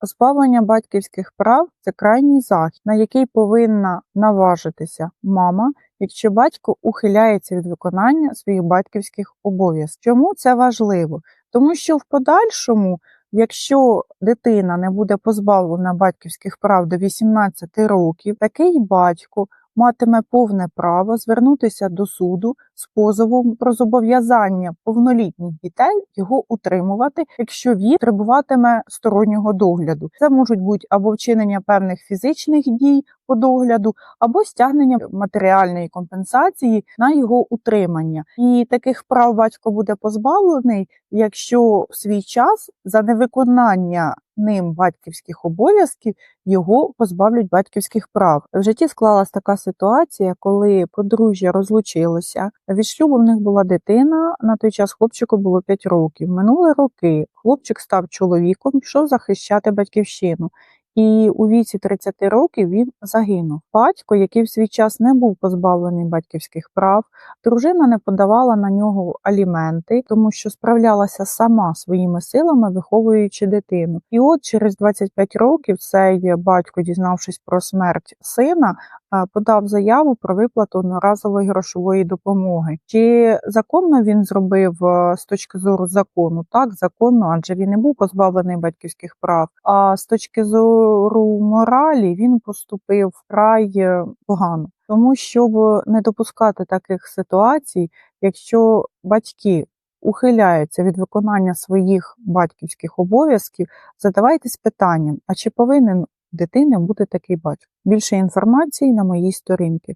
Позбавлення батьківських прав це крайній захід, на який повинна наважитися мама, якщо батько ухиляється від виконання своїх батьківських обов'язків. Чому це важливо? Тому що в подальшому, якщо дитина не буде позбавлена батьківських прав до 18 років, такий батько матиме повне право звернутися до суду з позовом про зобов'язання повнолітніх дітей його утримувати, якщо він требуватиме стороннього догляду. Це можуть бути або вчинення певних фізичних дій по догляду, або стягнення матеріальної компенсації на його утримання. І таких прав батько буде позбавлений, якщо в свій час за невиконання ним батьківських обов'язків його позбавлять батьківських прав. В житті склалась така ситуація, коли подружжя розлучилося. Від шлюбу в них була дитина. На той час хлопчику було 5 років. Минули роки. Хлопчик став чоловіком, пішов захищати батьківщину. І у віці 30 років він загинув. Батько, який в свій час не був позбавлений батьківських прав, дружина не подавала на нього аліменти, тому що справлялася сама своїми силами, виховуючи дитину. І от через 25 років цей батько, дізнавшись про смерть сина, подав заяву про виплату одноразової грошової допомоги. Чи законно він зробив е, з точки зору закону? Так, законно, адже він не був позбавлений батьківських прав. А з точки зору моралі він поступив вкрай е, погано. Тому щоб не допускати таких ситуацій, якщо батьки ухиляються від виконання своїх батьківських обов'язків, задавайтесь питанням: а чи повинен дитини буде такий батько? Більше інформації на моїй сторінці.